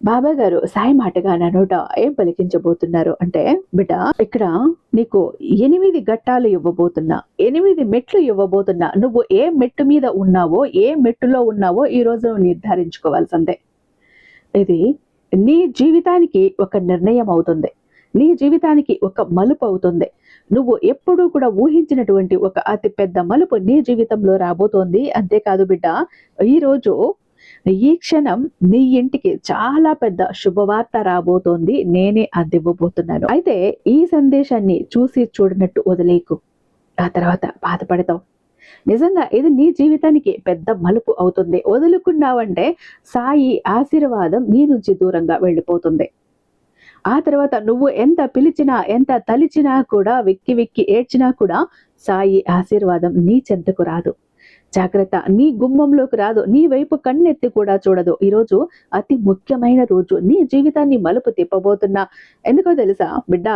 బాబా గారు సాయి మాటగా నా నోట ఏం పలికించబోతున్నారు అంటే బిడ్డ ఇక్కడ నీకు ఎనిమిది ఘట్టాలు ఇవ్వబోతున్నా ఎనిమిది మెట్లు ఇవ్వబోతున్నా నువ్వు ఏ మెట్టు మీద ఉన్నావో ఏ మెట్టులో ఉన్నావో ఈ రోజు నిర్ధారించుకోవాల్సిందే. ఇది నీ జీవితానికి ఒక నిర్ణయం అవుతుంది. నీ జీవితానికి ఒక మలుపు అవుతుంది. నువ్వు ఎప్పుడూ కూడా ఊహించినటువంటి ఒక అతి పెద్ద మలుపు నీ జీవితంలో రాబోతోంది. అంతేకాదు బిడ్డ ఈరోజు ఈ క్షణం నీ ఇంటికి చాలా పెద్ద శుభవార్త రాబోతోంది. నేనే అందివ్వబోతున్నాను అయితే ఈ సందేశాన్ని చూసి చూడనట్టు వదిలేకు. ఆ తర్వాత బాధపడతావు. నిజంగా ఇది నీ జీవితానికి పెద్ద మలుపు అవుతుంది. వదులుకున్నావంటే సాయి ఆశీర్వాదం నీ నుంచి దూరంగా వెళ్ళిపోతుంది. ఆ తర్వాత నువ్వు ఎంత పిలిచినా ఎంత తలిచినా కూడా వెక్కి వెక్కి ఏడ్చినా కూడా సాయి ఆశీర్వాదం నీ చెంతకు రాదు. జాగ్రత్త. నీ గుమ్మంలోకి రాదు నీ వైపు కన్నెత్తి కూడా చూడదు. ఈరోజు అతి ముఖ్యమైన రోజు. నీ జీవితాన్ని మలుపు తిప్పబోతున్నా ఎందుకో తెలుసా? బిడ్డ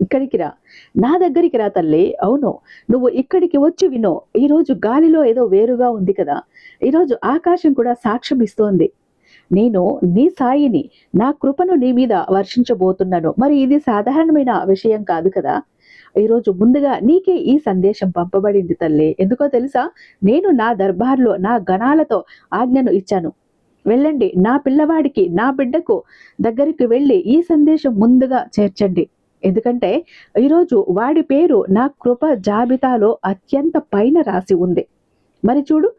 ఇక్కడికి రా. నా దగ్గరికి రా తల్లి. అవును నువ్వు ఇక్కడికి వచ్చి వినో. ఈరోజు గాలిలో ఏదో వేరుగా ఉంది కదా. ఈరోజు ఆకాశం కూడా సాక్ష్యం ఇస్తోంది. నేను నీ సాయిని నా కృపను నీ మీద వర్షించబోతున్నాను. మరి ఇది సాధారణమైన విషయం కాదు కదా. ఈరోజు ముందుగా నీకే ఈ సందేశం పంపబడింది తల్లి. ఎందుకో తెలుసా? నేను నా దర్బార్లో నా గణాలతో ఆజ్ఞను ఇచ్చాను. వెళ్ళండి నా పిల్లవాడికి నా బిడ్డకు దగ్గరికి వెళ్ళి ఈ సందేశం ముందుగా చేర్చండి. ఎందుకంటే ఈరోజు వాడి పేరు నా కృప జాబితాలో అత్యంత పైన రాసి ఉంది. మరి చూడు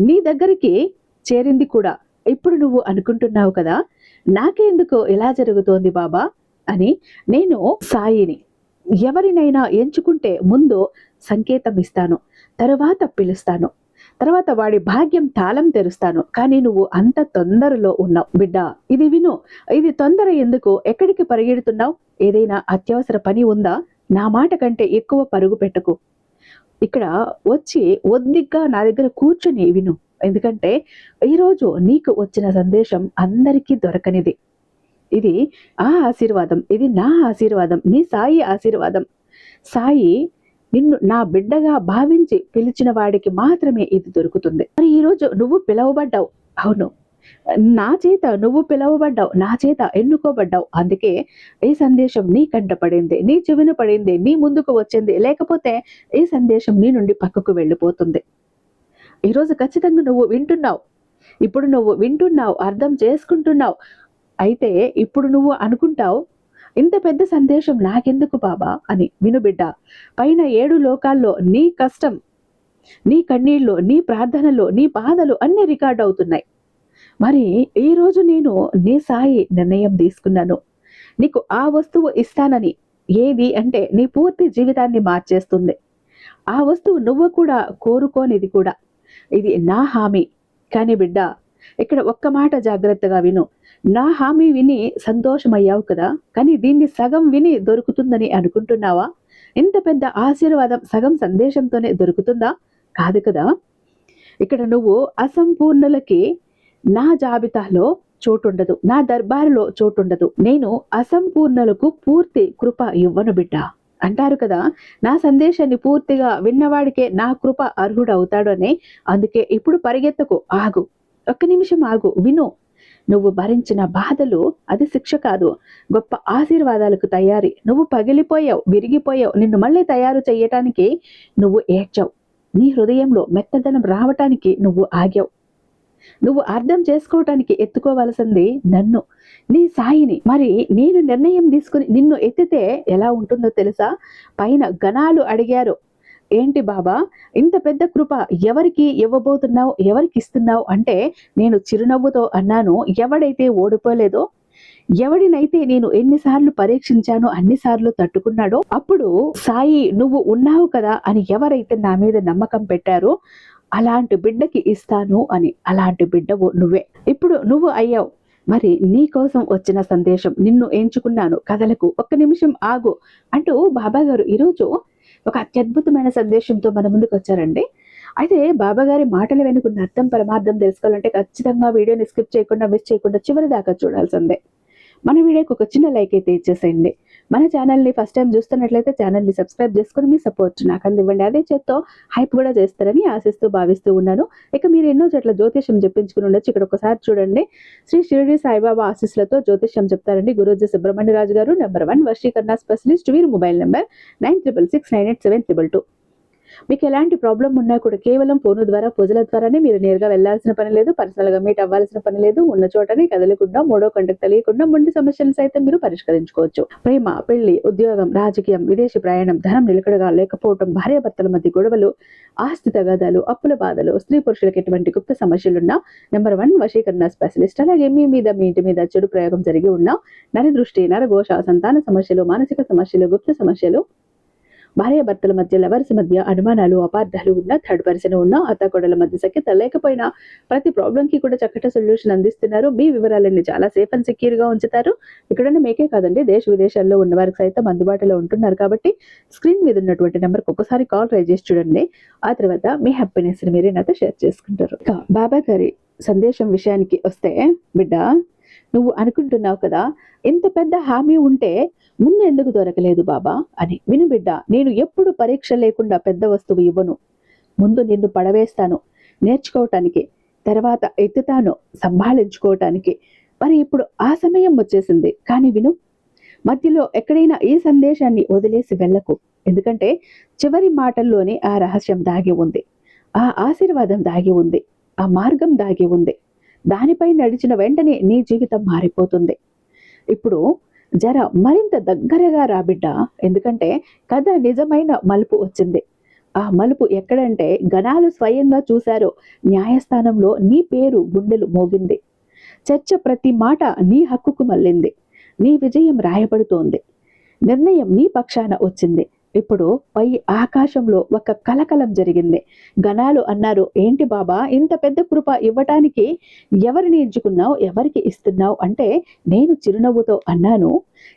నీ దగ్గరికి చేరింది కూడా. ఇప్పుడు నువ్వు అనుకుంటున్నావు కదా నాకెందుకు ఇలా జరుగుతోంది బాబా అని నేను సాయిని ఎవరినైనా ఎంచుకుంటే ముందు సంకేతం ఇస్తాను తరువాత పిలుస్తాను. తర్వాత వాడి భాగ్యం తాళం తెరుస్తాను. కానీ నువ్వు అంత తొందరలో ఉన్నావు. బిడ్డ ఇది విను. ఇది తొందర ఎందుకు? ఎక్కడికి పరిగెడుతున్నావు? ఏదైనా అత్యవసర పని ఉందా? నా మాట కంటే ఎక్కువ పరుగు పెట్టకు. ఇక్కడ వచ్చి ఒద్దిగ్గా నా దగ్గర కూర్చొని విను. ఎందుకంటే ఈరోజు నీకు వచ్చిన సందేశం అందరికీ దొరకనిది. ఇది ఆ ఆశీర్వాదం ఇది నా ఆశీర్వాదం నీ సాయి ఆశీర్వాదం. సాయి నిన్ను నా బిడ్డగా భావించి పిలిచిన వాడికి మాత్రమే ఇది దొరుకుతుంది. మరి ఈరోజు నువ్వు పిలవబడ్డావు. అవును. నా చేత నువ్వు పిలవబడ్డావు. నా చేత ఎన్నుకోబడ్డావు. అందుకే ఈ సందేశం నీ కంట పడింది నీ చెవిన పడింది నీ ముందుకు వచ్చింది. లేకపోతే ఈ సందేశం నీ నుండి పక్కకు వెళ్ళిపోతుంది. ఈరోజు ఖచ్చితంగా నువ్వు వింటున్నావు. ఇప్పుడు నువ్వు వింటున్నావు అర్థం చేసుకుంటున్నావు. అయితే ఇప్పుడు నువ్వు అనుకుంటావు ఇంత పెద్ద సందేశం నాకెందుకు బాబా అని విను బిడ్డ పైన ఏడు లోకాల్లో నీ కష్టం నీ కన్నీళ్ళు నీ ప్రార్థనలు నీ బాధలు అన్ని రికార్డ్ అవుతున్నాయి. మరి ఈరోజు నేను నీ సాయి నిర్ణయం తీసుకున్నాను. నీకు ఆ వస్తువు ఇస్తానని ఏది అంటే నీ పూర్తి జీవితాన్ని మార్చేస్తుంది. ఆ వస్తువు నువ్వు కూడా కోరుకోనిది కూడా. ఇది నా హామీ. కానీ బిడ్డ ఇక్కడ ఒక్క మాట జాగ్రత్తగా విను. నా హామీ విని సంతోషమయ్యావు కదా కానీ దీన్ని సగం విని దొరుకుతుందని అనుకుంటున్నావా? ఇంత పెద్ద ఆశీర్వాదం సగం సందేశంతోనే దొరుకుతుందా? కాదు కదా. ఇక్కడ నువ్వు అసంపూర్ణులకి నా జాబితాలో చోటుండదు నా దర్బారులో చోటుండదు. నేను అసంపూర్ణులకు పూర్తి కృప ఇవ్వను బిడ్డ. అంటారు కదా నా సందేశాన్ని పూర్తిగా విన్నవాడికే నా కృప అర్హుడు అవుతాడు అని అందుకే ఇప్పుడు పరిగెత్తకు ఆగు. ఒక్క నిమిషం ఆగు విను. నువ్వు భరించిన బాధలు అది శిక్ష కాదు. గొప్ప ఆశీర్వాదాలకు తయారీ. నువ్వు పగిలిపోయావు విరిగిపోయావు. నిన్ను మళ్ళీ తయారు చేయటానికి నువ్వు ఏడ్చావు. నీ హృదయంలో మెత్తదనం రావటానికి నువ్వు ఆగావు. నువ్వు అర్థం చేసుకోవటానికి ఎత్తుకోవలసింది నన్ను. నీ సాయిని. మరి నేను నిర్ణయం తీసుకుని నిన్ను ఎత్తితే ఎలా ఉంటుందో తెలుసా? పైన గణాలు అడిగారు. ఏంటి బాబా? ఇంత పెద్ద కృప ఎవరికి ఇవ్వబోతున్నావు ఎవరికి ఇస్తున్నావు అంటే నేను చిరునవ్వుతో అన్నాను ఎవడైతే ఓడిపోలేదో ఎవడినైతే నేను ఎన్నిసార్లు పరీక్షించానో అన్నిసార్లు తట్టుకున్నాడో అప్పుడు సాయి నువ్వు ఉన్నావు కదా అని ఎవరైతే నా మీద నమ్మకం పెట్టారో అలాంటి బిడ్డకి ఇస్తాను అని. అలాంటి బిడ్డవు నువ్వే. ఇప్పుడు నువ్వు అయ్యావు. మరి నీ కోసం వచ్చిన సందేశం నిన్ను ఎంచుకున్నాను. కథలకు ఒక్క నిమిషం ఆగు అంటూ బాబా గారు ఈరోజు ఒక అత్యద్భుతమైన సందేశంతో మన ముందుకు వచ్చారండి. అయితే బాబా గారి మాటలు వెనుకున్న అర్థం పరమార్థం తెలుసుకోవాలంటే ఖచ్చితంగా వీడియోని స్కిప్ చేయకుండా మిస్ చేయకుండా చివరి దాకా చూడాల్సిందే. మన వీడియోకి ఒక చిన్న లైక్ అయితే ఇచ్చేసేయండి. మన ఛానల్ని ఫస్ట్ టైం చూస్తున్నట్లయితే ఛానల్ని సబ్స్క్రైబ్ చేసుకుని మీ సపోర్ట్ నాకు అందివ్వండి అదే చేత్తో హైప్ కూడా చేస్తారని ఆశిస్తూ భావిస్తూ ఉన్నాను. ఇక మీరు ఎన్నో చోట్ల జ్యోతిష్యం చెప్పించుకుని ఉండొచ్చు. ఇక్కడ ఒకసారి చూడండి. శ్రీ షిరిడి సాయిబాబా ఆశీస్సులతో జ్యోతిష్యం చెప్తారండి గురూజీ సుబ్రహ్మణ్య రాజు గారు. నెంబర్ వన్ వర్షీకరణ స్పెషలిస్ట్ వీరు mobile number nine triple six nine eight seven triple two మీకు ఎలాంటి ప్రాబ్లం ఉన్నా కూడా కేవలం ఫోన్ ద్వారా పూజల ద్వారానే మీరు నేరుగా వెళ్ళాల్సిన పని లేదు పర్సనల్గా మీట్ అవ్వాల్సిన పని లేదు ఉన్న చోటనే కదలకుండా మూడో కంటకు తెలియకుండా మొండి సమస్యలను సైతం మీరు పరిష్కరించుకోవచ్చు. ప్రేమ పెళ్ళి ఉద్యోగం రాజకీయం విదేశీ ప్రయాణం ధనం నిలకడగా లేకపోవడం భార్యాభర్తల మధ్య గొడవలు ఆస్తి తగాదాలు అప్పుల బాధలు స్త్రీ పురుషులకు ఎటువంటి గుప్త సమస్యలున్నా నెంబర్ వన్ వశీకరణ స్పెషలిస్ట్ అలాగే మీ మీద మీ ఇంటి మీద చెడు ప్రయోగం జరిగి ఉన్న నరదృష్టి నరఘోష సంతాన సమస్యలు మానసిక సమస్యలు గుప్త సమస్యలు భార్యాభర్తల మధ్య లవర్స్ మధ్య అనుమానాలు అపార్థాలు ఉన్న థర్డ్ పర్సన్ ఉన్న అత్తకొడల మధ్య సఖ్యత లేకపోయినా ప్రతి ప్రాబ్లం కి కూడా చక్కటి సొల్యూషన్ అందిస్తున్నారు. మీ వివరాలన్నీ చాలా సేఫ్ అండ్ సెక్యూర్గా ఉంచుతారు. ఇక్కడ మీకే కాదండి దేశ విదేశాల్లో ఉన్న వారికి సైతం అందుబాటులో ఉంటున్నారు కాబట్టి స్క్రీన్ మీద ఉన్నటువంటి నెంబర్కి ఒకసారి కాల్ ట్రై చేసి చూడండి. ఆ తర్వాత మీ హ్యాపీనెస్ మీరే నాతో షేర్ చేసుకుంటారు. బాబా గారి సందేశం విషయానికి వస్తే బిడ్డ నువ్వు అనుకుంటున్నావు కదా ఇంత పెద్ద హామీ ఉంటే ముందు ఎందుకు దొరకలేదు బాబా అని. విను బిడ్డ నేను ఎప్పుడు పరీక్ష లేకుండా పెద్ద వస్తువు ఇవ్వను. ముందు నిన్ను పడవేస్తాను నేర్చుకోవటానికి తర్వాత ఎత్తుతాను సంభాళించుకోవటానికి. మరి ఇప్పుడు ఆ సమయం వచ్చేసింది. కానీ విను మధ్యలో ఎక్కడైనా ఈ సందేశాన్ని వదిలేసి వెళ్ళకు. ఎందుకంటే చివరి మాటల్లోనే ఆ రహస్యం దాగి ఉంది. ఆ ఆశీర్వాదం దాగి ఉంది. ఆ మార్గం దాగి ఉంది. దానిపై నడిచిన వెంటనే నీ జీవితం మారిపోతుంది. ఇప్పుడు జర మరింత దగ్గరగా రాబిడ్డ ఎందుకంటే కథ నిజమైన మలుపు వచ్చింది. ఆ మలుపు ఎక్కడంటే గణాలు స్వయంగా చూశారో. న్యాయస్థానంలో నీ పేరు గుండెలు మోగింది. చర్చ ప్రతి మాట నీ హక్కుకు మళ్ళింది. నీ విజయం రాయబడుతోంది. నిర్ణయం నీ పక్షాన వచ్చింది. ఇప్పుడు పై ఆకాశంలో ఒక కలకలం జరిగింది. గణాలు అన్నారు ఏంటి బాబా ఇంత పెద్ద కృప ఇవ్వటానికి ఎవరిని ఎంచుకున్నావు ఎవరికి ఇస్తున్నావు? అంటే నేను చిరునవ్వుతో అన్నాను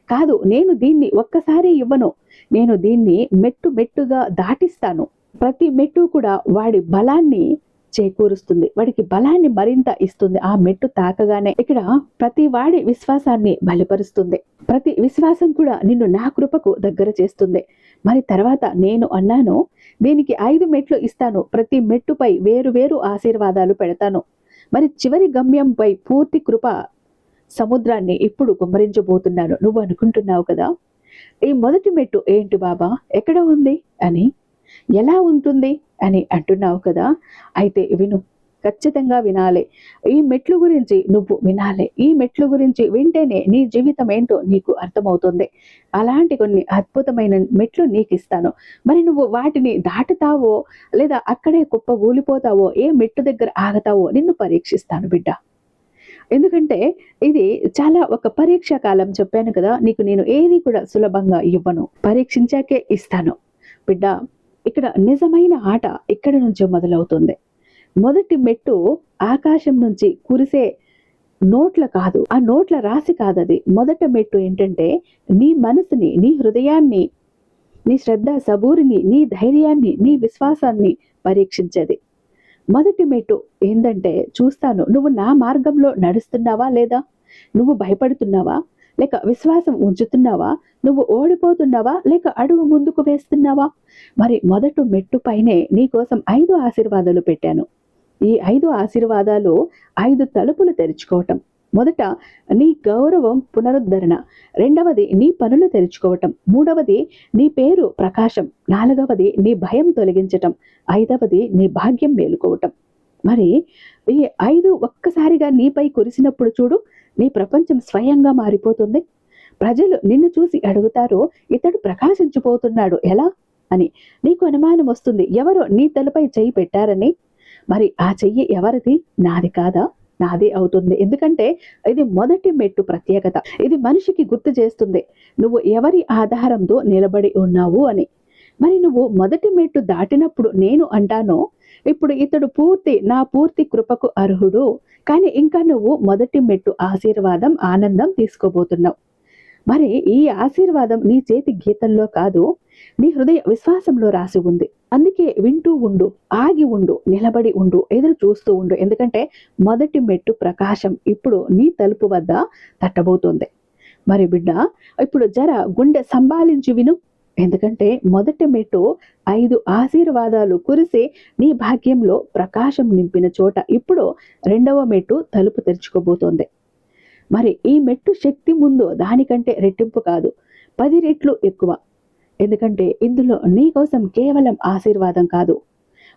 కాదు నేను దీన్ని ఒక్కసారి ఇవ్వను నేను దీన్ని మెట్టు మెట్టుగా దాటిస్తాను. ప్రతి మెట్టు కూడా వాడి బలాన్ని చేకూరుస్తుంది. వాడికి బలాన్ని మరింత ఇస్తుంది. ఆ మెట్టు తాకగానే ఇక్కడ ప్రతి వాడి విశ్వాసాన్ని బలపరుస్తుంది. ప్రతి విశ్వాసం కూడా నిన్ను నా కృపకు దగ్గర చేస్తుంది. మరి తర్వాత నేను అన్నాను దీనికి ఐదు మెట్లు ఇస్తాను. ప్రతి మెట్టుపై వేరు వేరు ఆశీర్వాదాలు పెడతాను. మరి చివరి గమ్యంపై పూర్తి కృప సముద్రాన్ని ఇప్పుడు కుమ్మరించబోతున్నాను నువ్వు అనుకుంటున్నావు కదా? ఈ మొదటి మెట్టు ఏంటి బాబా? ఎక్కడ ఉంది? అని ఎలా ఉంటుంది అని అంటున్నావు కదా? అయితే విను ఖచ్చితంగా వినాలి. ఈ మెట్లు గురించి నువ్వు వినాలి. ఈ మెట్లు గురించి వింటేనే నీ జీవితం ఏంటో నీకు అర్థమవుతుంది. అలాంటి కొన్ని అద్భుతమైన మెట్లు నీకు ఇస్తాను మరి నువ్వు వాటిని దాటుతావో లేదా అక్కడే కుప్ప ఊలిపోతావో ఏ మెట్టు దగ్గర ఆగతావో నిన్ను పరీక్షిస్తాను బిడ్డ. ఎందుకంటే ఇది చాలా ఒక పరీక్షా కాలం చెప్పాను కదా నీకు నేను ఏది కూడా సులభంగా ఇవ్వను. పరీక్షించాకే ఇస్తాను. బిడ్డ ఇక్కడ నిజమైన ఆట ఇక్కడ నుంచే మొదలవుతుంది. మొదటి మెట్టు ఆకాశం నుంచి కురిసే నోట్ల కాదు ఆ నోట్ల రాశి కాదు అది మొదట మెట్టు ఏంటంటే నీ మనసుని నీ హృదయాన్ని నీ శ్రద్ధ సబూరిని నీ ధైర్యాన్ని నీ విశ్వాసాన్ని పరీక్షించేది. మొదటి మెట్టు ఏంటంటే చూస్తాను నువ్వు నా మార్గంలో నడుస్తున్నావా లేదా? నువ్వు భయపడుతున్నావా? లేక విశ్వాసం ఉంచుతున్నావా? నువ్వు ఓడిపోతున్నావా? లేక అడుగు ముందుకు వేస్తున్నావా? మరి మొదటి మెట్టు పైనే నీ కోసం ఐదు ఆశీర్వాదాలు పెట్టాను. ఈ ఐదు ఆశీర్వాదాలు ఐదు తలుపులు తెరుచుకోవటం. మొదట నీ గౌరవం పునరుద్ధరణ. రెండవది నీ పనులు తెరుచుకోవటం. మూడవది నీ పేరు ప్రకాశం. నాలుగవది నీ భయం తొలగించటం. ఐదవది నీ భాగ్యం మేలుకోవటం. మరి ఈ ఐదు ఒక్కసారిగా నీపై కురిసినప్పుడు చూడు నీ ప్రపంచం స్వయంగా మారిపోతుంది. ప్రజలు నిన్ను చూసి అడుగుతారు ఇతడు ప్రకాశించిపోతున్నాడు. ఎలా? అని. నీకు అనుమానం వస్తుంది. ఎవరో నీ తలపై చెయ్యి పెట్టారని. మరి ఆ చెయ్యి ఎవరిది? నాది కాదా? నాది అవుతుంది. ఎందుకంటే ఇది మొదటి మెట్టు ప్రత్యేకత. ఇది మనిషికి గుర్తు చేస్తుంది. నువ్వు ఎవరి ఆధారంతో నిలబడి ఉన్నావు అని. మరి నువ్వు మొదటి మెట్టు దాటినప్పుడు నేను అంటానో ఇప్పుడు ఇతడు పూర్తి నా పూర్తి కృపకు అర్హుడు. కానీ ఇంకా నువ్వు మొదటి మెట్టు ఆశీర్వాదం ఆనందం తీసుకోబోతున్నావు. మరి ఈ ఆశీర్వాదం నీ చేతి గీతంలో కాదు నీ హృదయ విశ్వాసంలో రాసి ఉంది. అందుకే వింటూ ఉండు ఆగి ఉండు నిలబడి ఉండు ఎదురు చూస్తూ ఉండు. ఎందుకంటే మొదటి మెట్టు ప్రకాశం ఇప్పుడు నీ తలుపు వద్ద తట్టబోతుంది. మరి బిడ్డ ఇప్పుడు జర గుండె సంభాలించి విను. ఎందుకంటే మొదటి మెట్టు ఐదు ఆశీర్వాదాలు కురిసి నీ భాగ్యంలో ప్రకాశం నింపిన చోట ఇప్పుడు రెండవ మెట్టు తలుపు తెరుచుకోబోతోంది. మరి ఈ మెట్టు శక్తి ముందు దానికంటే రెట్టింపు కాదు పది రెట్లు ఎక్కువ. ఎందుకంటే ఇందులో నీ కోసం కేవలం ఆశీర్వాదం కాదు.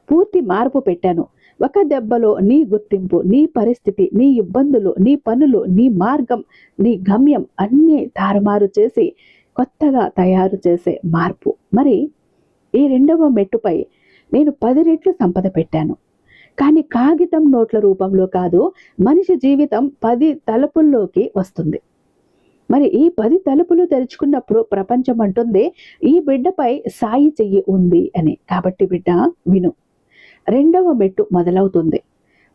పూర్తి మార్పు పెట్టాను. ఒక దెబ్బలో నీ గుర్తింపు నీ పరిస్థితి నీ ఇబ్బందులు నీ పనులు నీ మార్గం నీ గమ్యం అన్నీ తారుమారు చేసి కొత్తగా తయారు చేసే మార్పు. మరి ఈ రెండవ మెట్టుపై నేను పది రెట్లు సంపద పెట్టాను. కానీ కాగితం నోట్ల రూపంలో కాదు మనిషి జీవితం పది తలుపుల్లోకి వస్తుంది. మరి ఈ పది తలుపులు తెరుచుకున్నప్పుడు ప్రపంచం అంటుంది ఈ బిడ్డపై సాయి చెయ్యి ఉంది అని. కాబట్టి బిడ్డ విను. రెండవ మెట్టు మొదలవుతుంది.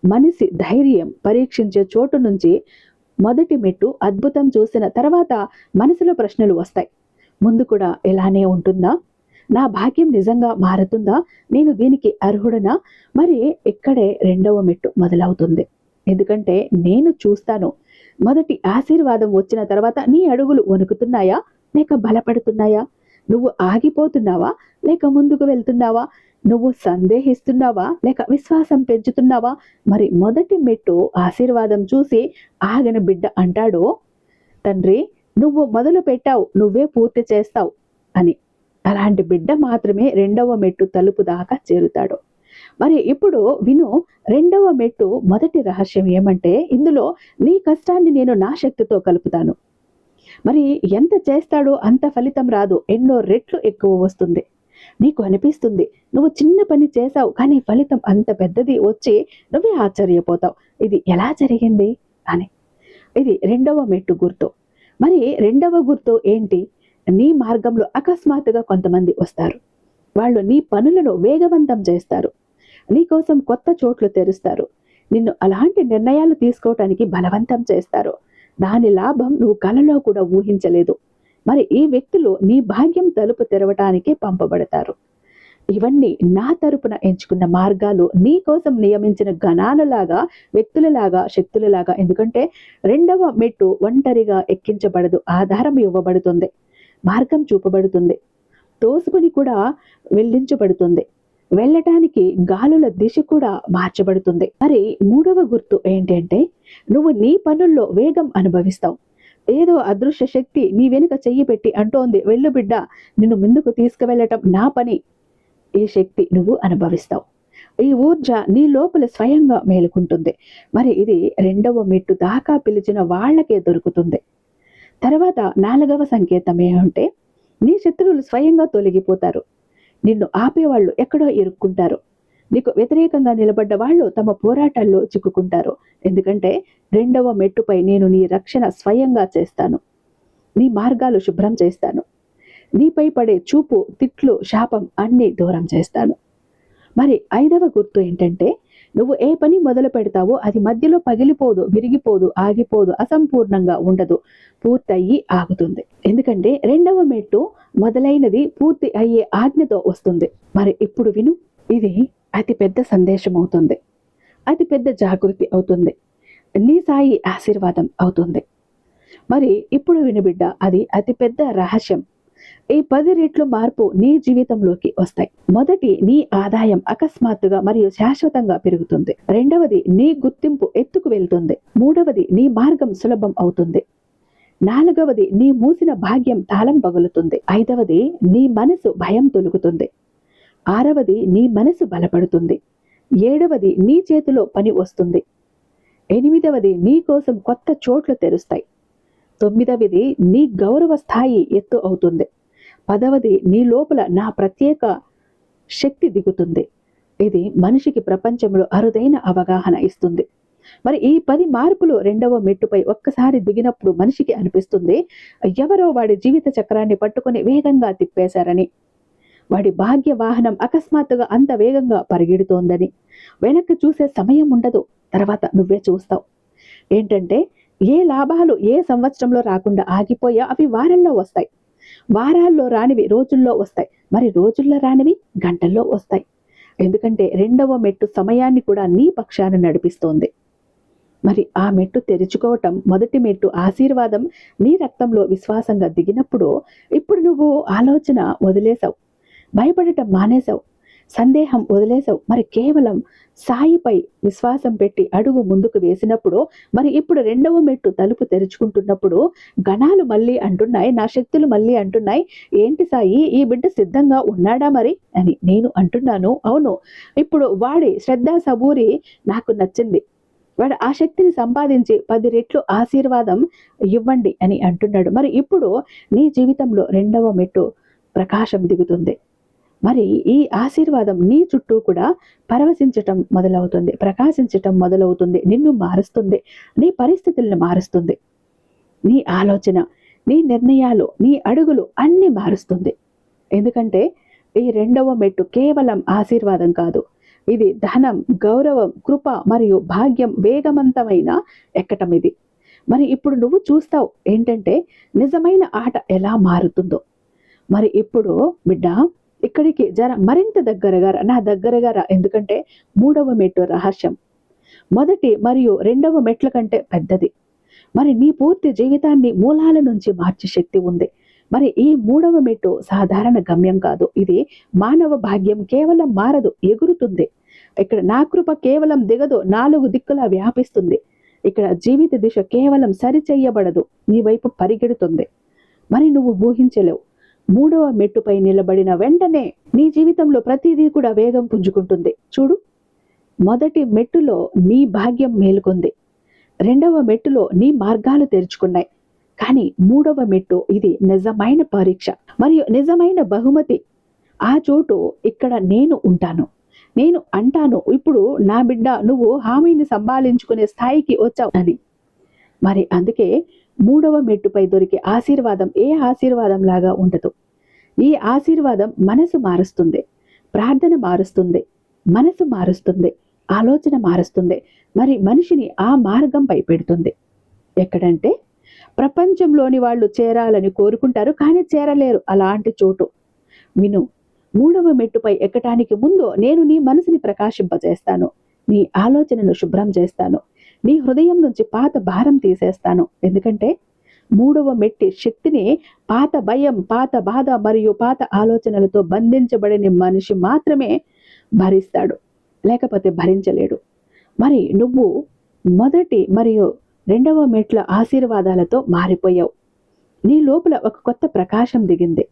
మనిషి ధైర్యం పరీక్షించే చోటు నుంచి మొదటి మెట్టు అద్భుతం చూసిన తర్వాత మనసులో ప్రశ్నలు వస్తాయి. ముందు కూడా ఇలానే ఉంటుందా? నా భాగ్యం నిజంగా మారుతుందా? నేను దీనికి అర్హుడనా? మరి ఇక్కడే రెండవ మెట్టు మొదలవుతుంది. ఎందుకంటే నేను చూస్తాను. మొదటి ఆశీర్వాదం వచ్చిన తర్వాత నీ అడుగులు వణుకుతున్నాయా? లేక బలపడుతున్నాయా? నువ్వు ఆగిపోతున్నావా? లేక ముందుకు వెళ్తున్నావా? నువ్వు సందేహిస్తున్నావా? లేక విశ్వాసం పెంచుతున్నావా? మరి మొదటి మెట్టు ఆశీర్వాదం చూసి ఆగిన బిడ్డ అంటాడు. తండ్రి నువ్వు మొదలు పెట్టావు నువ్వే పూర్తి చేస్తావు అని. అలాంటి బిడ్డ మాత్రమే రెండవ మెట్టు తలుపు దాకా చేరుతాడు. మరి ఇప్పుడు విను రెండవ మెట్టు మొదటి రహస్యం ఏమంటే ఇందులో నీ కష్టాన్ని నేను నా శక్తితో కలుపుతాను. మరి ఎంత చేస్తాడో అంత ఫలితం రాదు. ఎన్నో రెట్లు ఎక్కువ వస్తుంది. నీకు అనిపిస్తుంది. నువ్వు చిన్న పని చేసావు కానీ ఫలితం అంత పెద్దది వచ్చి నువ్వే ఆశ్చర్యపోతావు. ఇది ఎలా జరిగింది? అని. ఇది రెండవ మెట్టు గుర్తు. మరి రెండవ గుర్తు ఏంటి? నీ మార్గంలో అకస్మాత్తుగా కొంతమంది వస్తారు. వాళ్ళు నీ పనులను వేగవంతం చేస్తారు. నీ కోసం కొత్త చోట్లు తెరుస్తారు. నిన్ను అలాంటి నిర్ణయాలు తీసుకోవటానికి బలవంతం చేస్తారు. దాని లాభం నువ్వు కలలో కూడా ఊహించలేదు. మరి ఈ వ్యక్తులు నీ భాగ్యం తలుపు తెరవటానికి పంపబడతారు. ఇవన్నీ నా తరపున ఎంచుకున్న మార్గాలు నీ కోసం నియమించిన గణాలలాగా వ్యక్తులలాగా శక్తులలాగా ఎందుకంటే రెండవ మెట్టు ఒంటరిగా ఎక్కించబడదు ఆధారం ఇవ్వబడుతుంది మార్గం చూపబడుతుంది తోసుకుని కూడా వెళ్ళించబడుతుంది వెళ్ళటానికి గాలుల దిశ కూడా మార్చబడుతుంది. మరి మూడవ గుర్తు ఏంటంటే నువ్వు నీ పనుల్లో వేగం అనుభవిస్తావు. ఏదో అదృశ్య శక్తి నీ వెనుక చెయ్యి పెట్టి అంటోంది. వెళ్ళు బిడ్డ నిన్ను ముందుకు తీసుకువెళ్ళటం నా పని. ఈ శక్తి నువ్వు అనుభవిస్తావు. ఈ ఊర్జ నీ లోపల స్వయంగా మేలుకుంటుంది. మరి ఇది రెండవ మెట్టు దాకా పిలిచిన వాళ్ళకే దొరుకుతుంది. తర్వాత నాలుగవ సంకేతం ఏమంటే నీ శత్రువులు స్వయంగా తొలగిపోతారు. నిన్ను ఆపేవాళ్ళు ఎక్కడో ఇరుక్కుంటారు. నీకు వ్యతిరేకంగా నిలబడ్డ వాళ్ళు తమ పోరాటాల్లో చిక్కుకుంటారు. ఎందుకంటే రెండవ మెట్టుపై నేను నీ రక్షణ స్వయంగా చేస్తాను. నీ మార్గాలు శుభ్రం చేస్తాను. నీపై పడే చూపు తిట్లు శాపం అన్నీ దూరం చేస్తాను. మరి ఐదవ గుర్తు ఏంటంటే నువ్వు ఏ పని మొదలు పెడతావో అది మధ్యలో పగిలిపోదు విరిగిపోదు ఆగిపోదు అసంపూర్ణంగా ఉండదు. పూర్తయి ఆగుతుంది. ఎందుకంటే రెండవ మెట్టు మొదలైనది పూర్తి అయ్యే ఆజ్ఞతో వస్తుంది. మరి ఇప్పుడు విను. ఇది అతి పెద్ద సందేశం అవుతుంది అతి పెద్ద జాగృతి అవుతుంది. నీ సాయి ఆశీర్వాదం అవుతుంది. మరి ఇప్పుడు విను బిడ్డ అది అతిపెద్ద రహస్యం. ఈ పది రెట్లు మార్పు నీ జీవితంలోకి వస్తాయి. మొదటి నీ ఆదాయం అకస్మాత్తుగా మరియు శాశ్వతంగా పెరుగుతుంది. రెండవది నీ గుర్తింపు ఎత్తుకు వెళ్తుంది. మూడవది నీ మార్గం సులభం అవుతుంది. నాలుగవది నీ మూసిన భాగ్యం తాళం పగులుతుంది. ఐదవది నీ మనసు భయం తొలుగుతుంది. ఆరవది నీ మనసు బలపడుతుంది. ఏడవది నీ చేతిలో పని వస్తుంది. ఎనిమిదవది నీ కోసం కొత్త చోట్లు తెరుస్తాయి. తొమ్మిదవది నీ గౌరవ స్థాయి ఎత్తు అవుతుంది. పదవది నీ లోపల నా ప్రత్యేక శక్తి దిగుతుంది. ఇది మనిషికి ప్రపంచంలో అరుదైన అవగాహన ఇస్తుంది. మరి ఈ పది మార్పులు రెండవ మెట్టుపై ఒక్కసారి దిగినప్పుడు మనిషికి అనిపిస్తుంది ఎవరో వాడి జీవిత చక్రాన్ని పట్టుకొని వేగంగా తిప్పేశారని. వాడి భాగ్య వాహనం అకస్మాత్తుగా అంత వేగంగా పరిగెడుతోందని. వెనక్కి చూసే సమయం ఉండదు. తర్వాత నువ్వే చూస్తావు. ఏంటంటే ఏ లాభాలు ఏ సంవత్సరంలో రాకుండా ఆగిపోయా అవి వారంలో వస్తాయి. వారాల్లో రానివి రోజుల్లో వస్తాయి. మరి రోజుల్లో రానివి గంటల్లో వస్తాయి. ఎందుకంటే రెండవ మెట్టు సమయాన్ని కూడా నీ పక్షాన నడిపిస్తోంది. మరి ఆ మెట్టు తెరుచుకోవటం మొదటి మెట్టు ఆశీర్వాదం నీ రక్తంలో విశ్వాసంగా దిగినప్పుడు ఇప్పుడు నువ్వు ఆలోచన వదిలేసావు భయపడటం మానేశావు. సందేహం వదిలేసావు మరి కేవలం సాయిపై విశ్వాసం పెట్టి అడుగు ముందుకు వేసినప్పుడు మరి ఇప్పుడు రెండవ మెట్టు తలుపు తెరుచుకుంటున్నప్పుడు గణాలు మళ్ళీ అంటున్నాయి నా శక్తులు మళ్ళీ అంటున్నాయి. ఏంటి సాయి ఈ బిడ్డ సిద్ధంగా ఉన్నాడా మరి? అని నేను అంటున్నాను. అవును ఇప్పుడు వాడి శ్రద్ధ సబూరి నాకు నచ్చింది. వాడు ఆ శక్తిని సంపాదించి పది రెట్లు ఆశీర్వాదం ఇవ్వండి అని అంటున్నాడు. మరి ఇప్పుడు నీ జీవితంలో రెండవ మెట్టు ప్రకాశం దిగుతుంది. మరి ఈ ఆశీర్వాదం నీ చుట్టూ కూడా పరవశించటం మొదలవుతుంది ప్రకాశించటం మొదలవుతుంది నిన్ను మారుస్తుంది నీ పరిస్థితులను మారుస్తుంది. నీ ఆలోచన నీ నిర్ణయాలు నీ అడుగులు అన్నీ మారుస్తుంది. ఎందుకంటే ఈ రెండవ మెట్టు కేవలం ఆశీర్వాదం కాదు. ఇది ధనం గౌరవం కృప మరియు భాగ్యం వేగవంతమైన ఎక్కటం ఇది. మరి ఇప్పుడు నువ్వు చూస్తావు ఏంటంటే నిజమైన ఆట ఎలా మారుతుందో. మరి ఇప్పుడు బిడ్డ ఇక్కడికి జర మరింత దగ్గరగా రా, నా దగ్గరగా రా. ఎందుకంటే మూడవ మెట్టు రహస్యం. మొదటి మరియు రెండవ మెట్ల కంటే పెద్దది. మరి నీ పూర్తి జీవితాన్ని మూలాల నుంచి మార్చే శక్తి ఉంది. మరి ఈ మూడవ మెట్టు సాధారణ గమ్యం కాదు. ఇది మానవ భాగ్యం కేవలం మారదు ఎగురుతుంది. ఇక్కడ నా కృప కేవలం దిగదు నాలుగు దిక్కులా వ్యాపిస్తుంది. ఇక్కడ జీవిత దిశ కేవలం సరిచెయ్యబడదు నీ వైపు పరిగెడుతుంది. మరి నువ్వు ఊహించలేవు. మూడవ మెట్టుపై నిలబడిన వెంటనే నీ జీవితంలో ప్రతిదీ కూడా వేగం పుంజుకుంటుంది. చూడు మొదటి మెట్టులో నీ భాగ్యం మేలుకుంది. రెండవ మెట్టులో నీ మార్గాలు తెరుచుకున్నాయి. కానీ మూడవ మెట్టు ఇది నిజమైన పరీక్ష. మరియు నిజమైన బహుమతి. ఆ చోటు ఇక్కడ నేను ఉంటాను. నేను అంటాను ఇప్పుడు నా బిడ్డ నువ్వు హామీని సంభాళించుకునే స్థాయికి వచ్చావు అని. మరి అందుకే మూడవ మెట్టుపై దొరికే ఆశీర్వాదం ఏ ఆశీర్వాదం లాగా ఉండదు ఈ ఆశీర్వాదం మనసు మారుస్తుంది ప్రార్థన మారుస్తుంది మనసు మారుస్తుంది ఆలోచన మారుస్తుంది మరి మనిషిని ఆ మార్గంపై పెడుతుంది ఎక్కడంటే ప్రపంచంలోని వాళ్ళు చేరాలని కోరుకుంటారు కానీ చేరలేరు అలాంటి చోటు. విను మూడవ మెట్టుపై ఎక్కటానికి ముందు నేను నీ మనసుని ప్రకాశింపజేస్తాను నీ ఆలోచనను శుభ్రం చేస్తాను నీ హృదయం నుంచి పాత భారం తీసేస్తాను. ఎందుకంటే మూడవ మెట్టి శక్తిని పాత భయం పాత బాధ మరియు పాత ఆలోచనలతో బంధించబడిన మనిషి మాత్రమే భరిస్తాడు. లేకపోతే భరించలేడు. మరి నువ్వు మొదటి మరియు రెండవ మెట్ల ఆశీర్వాదాలతో మారిపోయావు. నీ లోపల ఒక కొత్త ప్రకాశం దిగింది.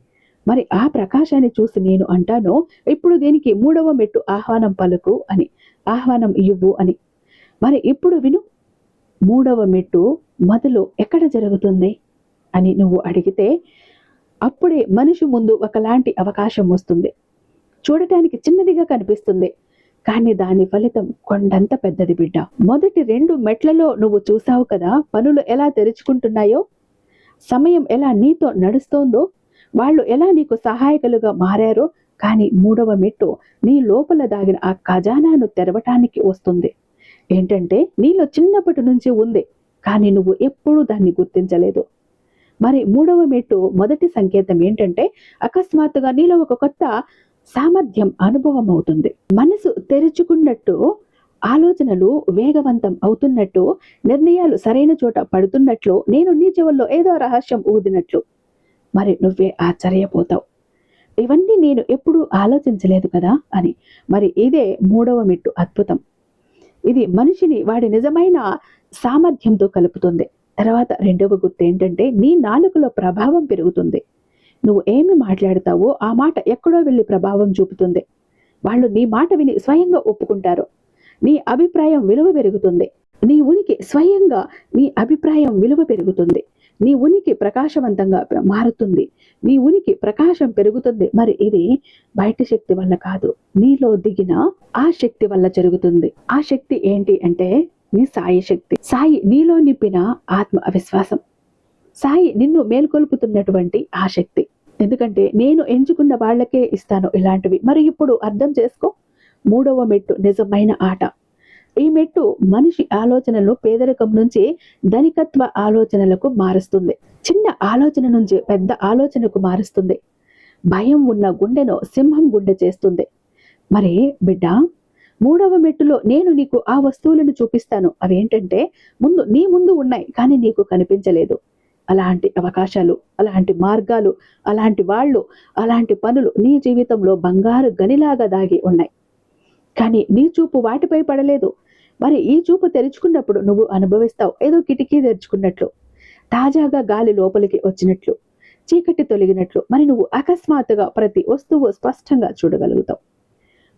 మరి ఆ ప్రకాశాన్ని చూసి నేను అంటాను ఇప్పుడు దీనికి మూడవ మెట్టు ఆహ్వానం పలుకు అని. ఆహ్వానం ఇవ్వు అని. మరి ఇప్పుడు విను మూడవ మెట్టు మొదలు ఎక్కడ జరుగుతుంది? అని నువ్వు అడిగితే అప్పుడే మనిషి ముందు ఒకలాంటి అవకాశం వస్తుంది. చూడటానికి చిన్నదిగా కనిపిస్తుంది కానీ దాని ఫలితం కొండంత పెద్దది బిడ్డ. మొదటి రెండు మెట్లలో నువ్వు చూసావు కదా పనులు ఎలా తెరుచుకుంటున్నాయో? సమయం ఎలా నీతో నడుస్తోందో? వాళ్ళు ఎలా నీకు సహాయకులుగా మారారో? కానీ మూడవ మెట్టు నీ లోపల దాగిన ఆ ఖజానాను తెరవటానికి వస్తుంది. ఏంటంటే నీలో చిన్నప్పటి నుంచి ఉంది కానీ నువ్వు ఎప్పుడూ దాన్ని గుర్తించలేదు. మరి మూడవ మెట్టు మొదటి సంకేతం ఏంటంటే అకస్మాత్తుగా నీలో ఒక కొత్త సామర్థ్యం అనుభవం అవుతుంది. మనసు తెరుచుకున్నట్టు ఆలోచనలు వేగవంతం అవుతున్నట్టు నిర్ణయాలు సరైన చోట పడుతున్నట్లు నేను నీ చెవుల్లో ఏదో రహస్యం ఊదినట్లు. మరి నువ్వే ఆశ్చర్యపోతావు. ఇవన్నీ నేను ఎప్పుడూ ఆలోచించలేదు కదా అని. మరి ఇదే మూడవ మెట్టు అద్భుతం. ఇది మనిషిని వాడి నిజమైన సామర్థ్యంతో కలుపుతుంది. తర్వాత రెండవ గుర్తు ఏంటంటే నీ నాలుకలో ప్రభావం పెరుగుతుంది. నువ్వు ఏమి మాట్లాడతావో ఆ మాట ఎక్కడో వెళ్ళి ప్రభావం చూపుతుంది. వాళ్ళు నీ మాట విని స్వయంగా ఒప్పుకుంటారు. నీ అభిప్రాయం విలువ పెరుగుతుంది. నీ ఉనికి స్వయంగా నీ అభిప్రాయం విలువ పెరుగుతుంది. నీ ఉనికి ప్రకాశవంతంగా మారుతుంది. నీ ఉనికి ప్రకాశం పెరుగుతుంది. మరి ఇది బయట శక్తి వల్ల కాదు. నీలో దిగిన ఆ శక్తి వల్ల జరుగుతుంది. ఆ శక్తి ఏంటి అంటే నీ సాయి శక్తి. సాయి నీలో నింపిన ఆత్మ అవిశ్వాసం. సాయి నిన్ను మేల్కొల్పుతున్నటువంటి ఆ శక్తి. ఎందుకంటే నేను ఎంచుకున్న వాళ్ళకే ఇస్తాను ఇలాంటివి. మరి ఇప్పుడు అర్థం చేసుకో. మూడవ మెట్టు నిజమైన ఆట. ఈ మెట్టు మనిషి ఆలోచనలు పేదరికం నుంచి ధనికత్వ ఆలోచనలకు మారుస్తుంది. చిన్న ఆలోచన నుంచి పెద్ద ఆలోచనకు మారుస్తుంది. భయం ఉన్న గుండెను సింహం గుండె చేస్తుంది. మరి బిడ్డ మూడవ మెట్టులో నేను నీకు ఆ వస్తువులను చూపిస్తాను. అవేంటంటే ముందు నీ ముందు ఉన్నాయి కానీ నీకు కనిపించలేదు. అలాంటి అవకాశాలు అలాంటి మార్గాలు అలాంటి వాళ్ళు అలాంటి పనులు నీ జీవితంలో బంగారు గనిలాగా దాగి ఉన్నాయి. కానీ నీ చూపు వాటిపై పడలేదు. మరి ఈ చూపు తెరుచుకున్నప్పుడు నువ్వు అనుభవిస్తావు ఏదో కిటికీ తెరుచుకున్నట్లు తాజాగా గాలి లోపలికి వచ్చినట్లు చీకటి తొలగినట్లు. మరి నువ్వు అకస్మాత్తుగా ప్రతి వస్తువు స్పష్టంగా చూడగలుగుతావు.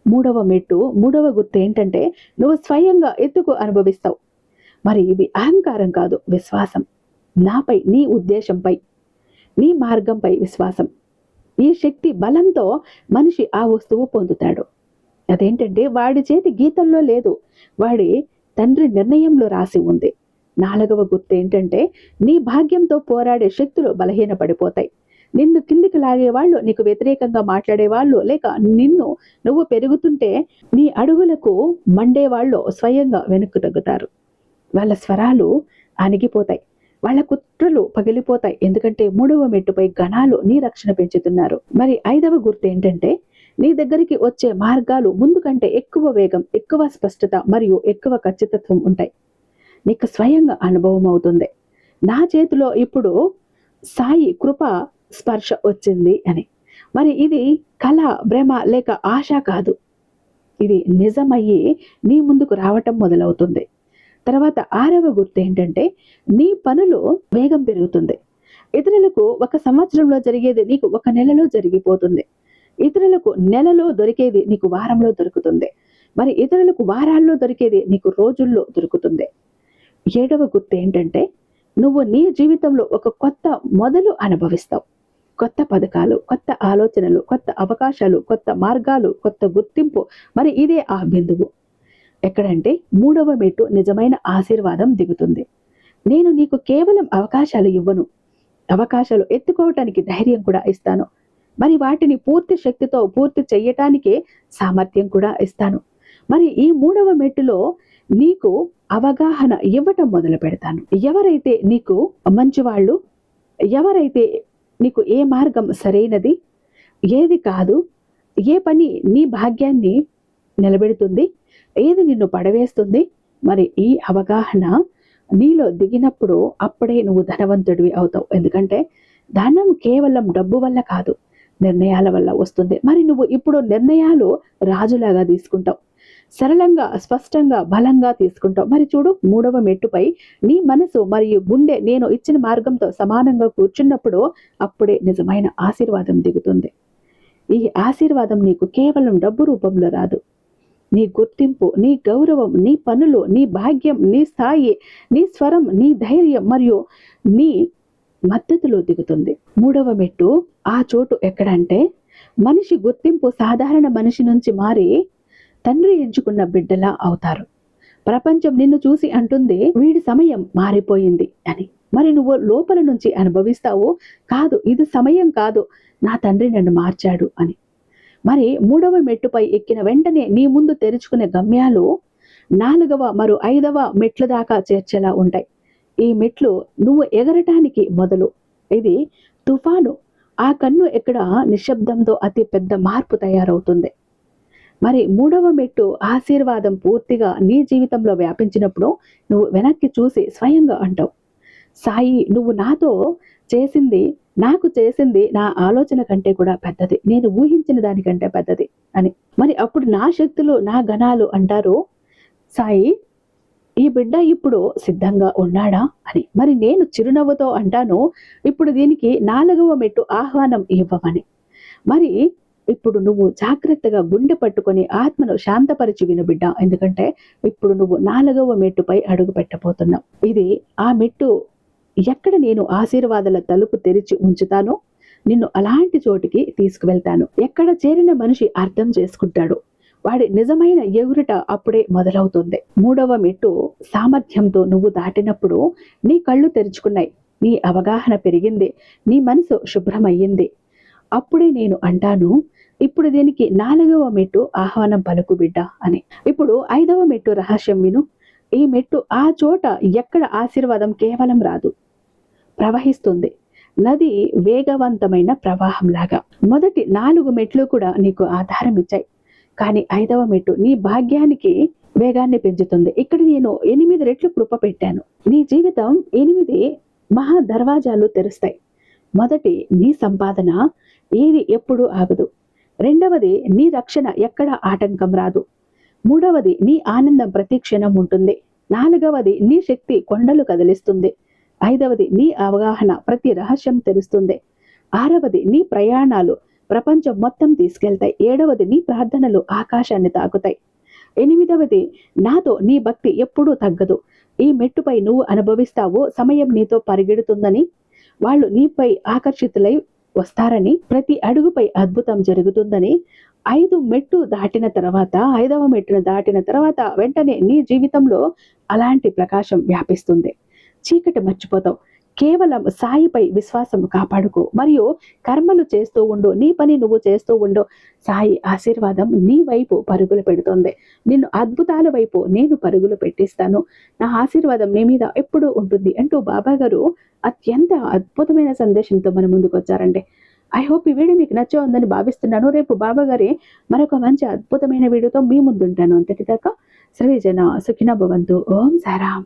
మూడవ మెట్టు మూడవ గుర్తు ఏంటంటే నువ్వు స్వయంగా ఎత్తుకు అనుభవిస్తావు. మరి ఇది అహంకారం కాదు విశ్వాసం. నాపై నీ ఉద్దేశంపై నీ మార్గంపై విశ్వాసం. ఈ శక్తి బలంతో మనిషి ఆ వస్తువు పొందుతాడు. అదేంటంటే వాడి చేతి గీతల్లో లేదు. వాడి తండ్రి నిర్ణయంలో రాసి ఉంది. నాలుగవ గుర్తు ఏంటంటే నీ భాగ్యంతో పోరాడే శక్తులు బలహీనపడిపోతాయి. నిన్ను కిందికి లాగేవాళ్ళు నీకు వ్యతిరేకంగా మాట్లాడేవాళ్ళు లేక నిన్ను నువ్వు పెరుగుతుంటే నీ అడుగులకు మండేవాళ్ళు స్వయంగా వెనక్కు తగ్గుతారు. వాళ్ళ స్వరాలు అణిగిపోతాయి. వాళ్ళ కుట్రలు పగిలిపోతాయి. ఎందుకంటే మూడవ మెట్టుపై గణాలు నీ రక్షణ పెంచుతున్నారు. మరి ఐదవ గుర్తు ఏంటంటే నీ దగ్గరికి వచ్చే మార్గాలు ముందు కంటే ఎక్కువ వేగం ఎక్కువ స్పష్టత మరియు ఎక్కువ ఖచ్చితత్వం ఉంటాయి. నీకు స్వయంగా అనుభవం అవుతుంది. నా చేతిలో ఇప్పుడు సాయి కృప స్పర్శ వచ్చింది అని. మరి ఇది కళ భ్రమ లేక ఆశ కాదు. ఇది నిజమయ్యి నీ ముందుకు రావటం మొదలవుతుంది. తర్వాత ఆరవ గుర్తు ఏంటంటే నీ పనులు వేగం పెరుగుతుంది. ఇతరులకు ఒక సంవత్సరంలో జరిగేది నీకు ఒక నెలలో జరిగిపోతుంది. ఇతరులకు నెలలో దొరికేది నీకు వారంలో దొరుకుతుంది. మరి ఇతరులకు వారాల్లో దొరికేది నీకు రోజుల్లో దొరుకుతుంది. ఏడవ గుర్తు ఏంటంటే నువ్వు నీ జీవితంలో ఒక కొత్త మొదలు అనుభవిస్తావు. కొత్త పథకాలు కొత్త ఆలోచనలు కొత్త అవకాశాలు కొత్త మార్గాలు కొత్త గుర్తింపు. మరి ఇదే ఆ బిందువు. ఎక్కడంటే మూడవ మెట్టు నిజమైన ఆశీర్వాదం దిగుతుంది. నేను నీకు కేవలం అవకాశాలు ఇవ్వను. అవకాశాలు ఎత్తుకోవటానికి ధైర్యం కూడా ఇస్తాను. మరి వాటిని పూర్తి శక్తితో పూర్తి చెయ్యటానికే సామర్థ్యం కూడా ఇస్తాను. మరి ఈ మూడవ మెట్టులో నీకు అవగాహన ఇవ్వటం మొదలు పెడతాను. ఎవరైతే నీకు మంచివాళ్ళు ఎవరైతే నీకు ఏ మార్గం సరైనది ఏది కాదు ఏ పని నీ భాగ్యాన్ని నిలబెడుతుంది ఏది నిన్ను పడవేస్తుంది మరి ఈ అవగాహన నీలో దిగినప్పుడు అప్పుడే నువ్వు ధనవంతుడివి అవుతావు. ఎందుకంటే ధనం కేవలం డబ్బు వల్ల కాదు. నిర్ణయాల వల్ల వస్తుంది. మరి నువ్వు ఇప్పుడు నిర్ణయాలు రాజులాగా తీసుకుంటావు. సరళంగా స్పష్టంగా బలంగా తీసుకుంటావు. మరి చూడు మూడవ మెట్టుపై నీ మనసు మరియు గుండె నేను ఇచ్చిన మార్గంతో సమానంగా కూర్చున్నప్పుడు అప్పుడే నిజమైన ఆశీర్వాదం దిగుతుంది. ఈ ఆశీర్వాదం నీకు కేవలం డబ్బు రూపంలో రాదు. నీ గుర్తింపు నీ గౌరవం నీ పనులు నీ భాగ్యం నీ స్థాయి నీ స్వరం నీ ధైర్యం మరియు నీ మద్దతులో దిగుతుంది. మూడవ మెట్టు ఆ చోటు ఎక్కడంటే మనిషి గుర్తింపు సాధారణ మనిషి నుంచి మారి తండ్రి ఎంచుకున్న బిడ్డలా అవుతారు. ప్రపంచం నిన్ను చూసి అంటుంది వీడి సమయం మారిపోయింది అని. మరి నువ్వు లోపల నుంచి అనుభవిస్తావు? కాదు ఇది సమయం కాదు నా తండ్రి నన్ను మార్చాడు అని. మరి మూడవ మెట్టుపై ఎక్కిన వెంటనే నీ ముందు తెరుచుకునే గమ్యాలు నాలుగవ మరో ఐదవ మెట్ల దాకా చేర్చేలా ఉంటాయి. ఈ మెట్లు నువ్వు ఎగరటానికి మొదలు. ఇది తుఫాను. ఆ కన్ను ఎక్కడ? నిశ్శబ్దంతో అతి పెద్ద మార్పు తయారవుతుంది. మరి మూడవ మెట్టు ఆశీర్వాదం పూర్తిగా నీ జీవితంలో వ్యాపించినప్పుడు నువ్వు వెనక్కి చూసి స్వయంగా అంటావు. సాయి నువ్వు నాతో చేసింది నాకు చేసింది నా ఆలోచన కంటే కూడా పెద్దది. నేను ఊహించిన దానికంటే పెద్దది అని. మరి అప్పుడు నా శక్తులు నా గణాలు అంటారు. సాయి ఈ బిడ్డ ఇప్పుడు సిద్ధంగా ఉన్నాడా అని. మరి నేను చిరునవ్వుతో అంటాను ఇప్పుడు దీనికి నాలుగవ మెట్టు ఆహ్వానం ఇవ్వమని. మరి ఇప్పుడు నువ్వు జాగ్రత్తగా గుండె పట్టుకొని ఆత్మను శాంతపరిచి విను బిడ్డ ఎందుకంటే ఇప్పుడు నువ్వు నాలుగవ మెట్టుపై అడుగు పెట్టబోతున్నావు. ఇది ఆ మెట్టు ఎక్కడ నేను ఆశీర్వాదాల తలుపు తెరిచి ఉంచుతానో నిన్ను అలాంటి చోటికి తీసుకువెళ్తాను. ఎక్కడ చేరిన మనిషి అర్థం చేసుకుంటాడు. వాడి నిజమైన ఎగురుట అప్పుడే మొదలవుతుంది. మూడవ మెట్టు సామర్థ్యంతో నువ్వు దాటినప్పుడు నీ కళ్ళు తెరుచుకున్నాయి. నీ అవగాహన పెరిగింది. నీ మనసు శుభ్రమయ్యింది. అప్పుడే నేను అంటాను ఇప్పుడు దీనికి నాలుగవ మెట్టు ఆహ్వానం పలుకు బిడ్డ అని. ఇప్పుడు ఐదవ మెట్టు రహస్యం విను. ఈ మెట్టు ఆ చోట ఎక్కడ ఆశీర్వాదం కేవలం రాదు. ప్రవహిస్తుంది. నది వేగవంతమైన ప్రవాహం లాగా మొదటి నాలుగు మెట్లు కూడా నీకు ఆధారం ఇచ్చాయి. కానీ ఐదవ మెట్టు నీ భాగ్యానికి వేగాన్ని పెంచుతుంది. ఇక్కడ నేను ఎనిమిది రెట్లు కృప పెట్టాను. నీ జీవితం ఎనిమిది మహా దర్వాజాలు తెరుస్తాయి. మొదటి నీ సంపాదన ఏది ఎప్పుడూ ఆగదు. రెండవది నీ రక్షణ ఎక్కడ ఆటంకం రాదు. మూడవది నీ ఆనందం ప్రతి క్షణం ఉంటుంది. నాలుగవది నీ శక్తి కొండలు కదిలిస్తుంది. ఐదవది నీ అవగాహన ప్రతి రహస్యం తెలుస్తుంది ఆరవది నీ ప్రయాణాలు ప్రపంచం మొత్తం తీసుకెళ్తాయి. ఏడవది నీ ప్రార్థనలు ఆకాశాన్ని తాకుతాయి. ఎనిమిదవది నాతో నీ భక్తి ఎప్పుడూ తగ్గదు. ఈ మెట్టుపై నువ్వు అనుభవిస్తావో సమయం నీతో పరిగెడుతుందని వాళ్ళు నీపై ఆకర్షితులై వస్తారని ప్రతి అడుగుపై అద్భుతం జరుగుతుందని ఐదు మెట్టు దాటిన తర్వాత ఐదవ మెట్టును దాటిన తర్వాత వెంటనే నీ జీవితంలో అలాంటి ప్రకాశం వ్యాపిస్తుంది. చీకటి మర్చిపోతావు. కేవలం సాయిపై విశ్వాసం కాపాడుకో మరియు కర్మలు చేస్తూ ఉండు నీ పని నువ్వు చేస్తూ ఉండు. సాయి ఆశీర్వాదం నీ వైపు పరుగులు పెడుతుంది. నిన్ను అద్భుతాల వైపు నేను పరుగులు పెట్టిస్తాను. నా ఆశీర్వాదం నీ మీద ఎప్పుడూ ఉంటుంది అంటూ బాబా గారు అత్యంత అద్భుతమైన సందేశంతో మన ముందుకు వచ్చారండి. ఐ హోప్ ఈ వీడియో మీకు నచ్చే ఉందని భావిస్తున్నాను. రేపు బాబా గారి మరొక మంచి అద్భుతమైన వీడియోతో మీ ముందుంటాను. అంతటిదాకా శ్రీజన సుఖిన భవంతు. ఓం సారాం.